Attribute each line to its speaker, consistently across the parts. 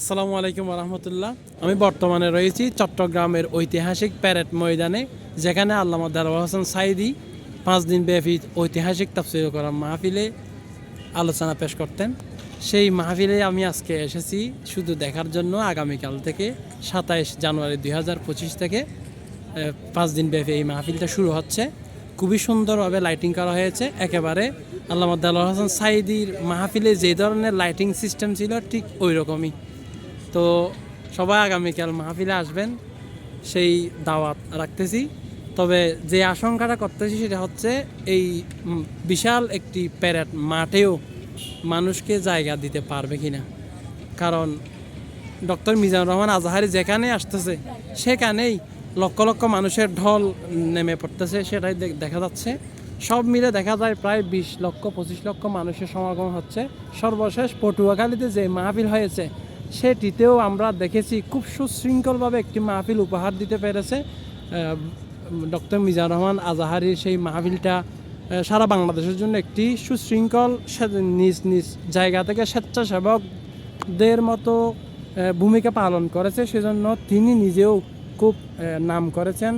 Speaker 1: আসসালামু আলাইকুম রহমতুল্লাহ আমি বর্তমানে রয়েছি চট্টগ্রামের ঐতিহাসিক প্যারেড ময়দানে, যেখানে আল্লামা দেলাওয়ার হোসেন সাইদি পাঁচ দিন ব্যাপী ঐতিহাসিক তাফসির করা মাহফিলে আলোচনা পেশ করতেন। সেই মাহফিলে আমি আজকে এসেছি শুধু দেখার জন্য, আগামীকাল থেকে সাতাইশ জানুয়ারি দুই হাজার পঁচিশ থেকে পাঁচ দিন ব্যাপী এই মাহফিলটা শুরু হচ্ছে। খুবই সুন্দরভাবে লাইটিং করা হয়েছে। একেবারে দেলাওয়ার হোসেন সাইদির মাহফিলে যে ধরনের লাইটিং সিস্টেম ছিল, ঠিক ওই রকমই। তো সবাই আগামীকাল মাহফিলে আসবেন, সেই দাওয়াত রাখতেছি। তবে যে আশঙ্কাটা করতেছি সেটা হচ্ছে এই বিশাল একটি প্যারেড মাঠেও মানুষকে জায়গা দিতে পারবে কিনা। কারণ ডক্টর মিজানুর রহমান আজাহারি যেখানে আসতেছে, সেখানেই লক্ষ লক্ষ মানুষের ঢল নেমে পড়তেছে, সেটাই দেখা যাচ্ছে। সব মিলে দেখা যায় প্রায় বিশ লক্ষ, পঁচিশ লক্ষ মানুষের সমাগম হচ্ছে। সর্বশেষ পটুয়াখালীতে যে মাহফিল হয়েছে সেটিতেও আমরা দেখেছি খুব সুশৃঙ্খলভাবে একটি মাহফিল উপহার দিতে পেরেছে ডক্টর মিজানুর রহমান আজাহারির সেই মাহফিলটা সারা বাংলাদেশের জন্য একটি সুশৃঙ্খল নিজ নিজ জায়গা থেকে স্বেচ্ছাসেবকদের মতো ভূমিকা পালন করেছে। সেজন্য তিনি নিজেও খুব নাম করেছেন,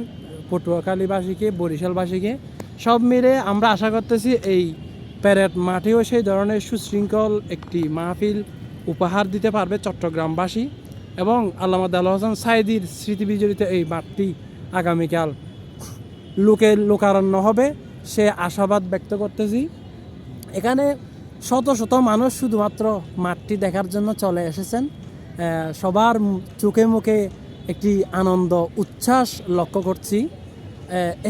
Speaker 1: পটুয়াখালীবাসীকে, বরিশালবাসীকে। সব মিলে আমরা আশা করতেছি এই প্যারেড মাঠেও সেই ধরনের সুশৃঙ্খল একটি মাহফিল উপহার দিতে পারবে চট্টগ্রামবাসী এবং আল্লামা আল হোসেন সাইদির স্মৃতি বিজড়িত এই মাঠটি আগামীকাল লোকে লোকারণ্য হবে, সে আশাবাদ ব্যক্ত করতেছি। এখানে শত শত মানুষ শুধুমাত্র মাঠটি দেখার জন্য চলে এসেছেন। সবার চোখে মুখে একটি আনন্দ, উচ্ছ্বাস লক্ষ্য করছি।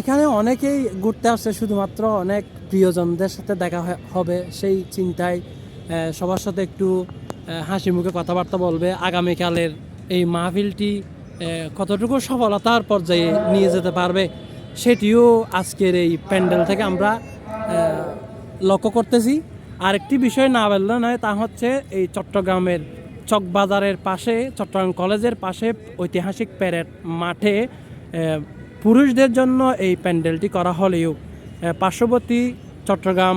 Speaker 1: এখানে অনেকেই ঘুরতে আসছে, শুধুমাত্র অনেক প্রিয়জনদের সাথে দেখা হবে সেই চিন্তায়। সবার সাথে একটু হাসি মুখে কথাবার্তা বলবে। আগামীকালের এই মাহফিলটি কতটুকু সফলতার পর্যায়ে নিয়ে যেতে পারবে সেটিও আজকের এই প্যান্ডেল থেকে আমরা লক্ষ্য করতেছি। আরেকটি বিষয় না বললে নয়, তা হচ্ছে এই চট্টগ্রামের চকবাজারের পাশে, চট্টগ্রাম কলেজের পাশে ঐতিহাসিক প্যারেড মাঠে পুরুষদের জন্য এই প্যান্ডেলটি করা হলেও পার্শ্ববর্তী চট্টগ্রাম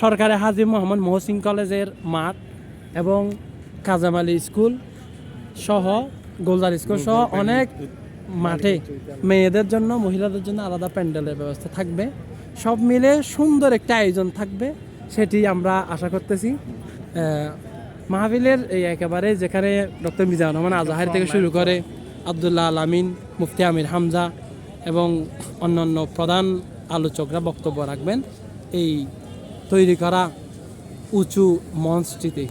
Speaker 1: সরকারি হাজি মোহাম্মদ মহসিন কলেজের মাঠ এবং কাজামালি স্কুল সহ গোলদার স্কুল সহ অনেক মাঠে মেয়েদের জন্য মহিলাদের জন্য আলাদা প্যান্ডেলের ব্যবস্থা থাকবে। সব মিলে সুন্দর একটা আয়োজন থাকবে সেটি আমরা আশা করতেছি। আহ, মাহফিলের এই একেবারে যেখানে ডক্টর মিজানুর রহমান আজাহারি থেকে শুরু করে আবদুল্লাহ আল আমিন মুফতি আমির হামজা এবং অন্যান্য প্রধান আলোচকরা বক্তব্য রাখবেন। এই তৈরি করা উঁচু মঞ্চটিতে।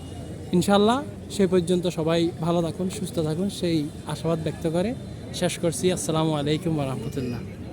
Speaker 1: ইনশাল্লাহ সে পর্যন্ত সবাই ভালো থাকুন, সুস্থ থাকুন, সেই আশাবাদ ব্যক্ত করে শেষ করছি। আসসালামু আলাইকুম রহমতুল্লাহ।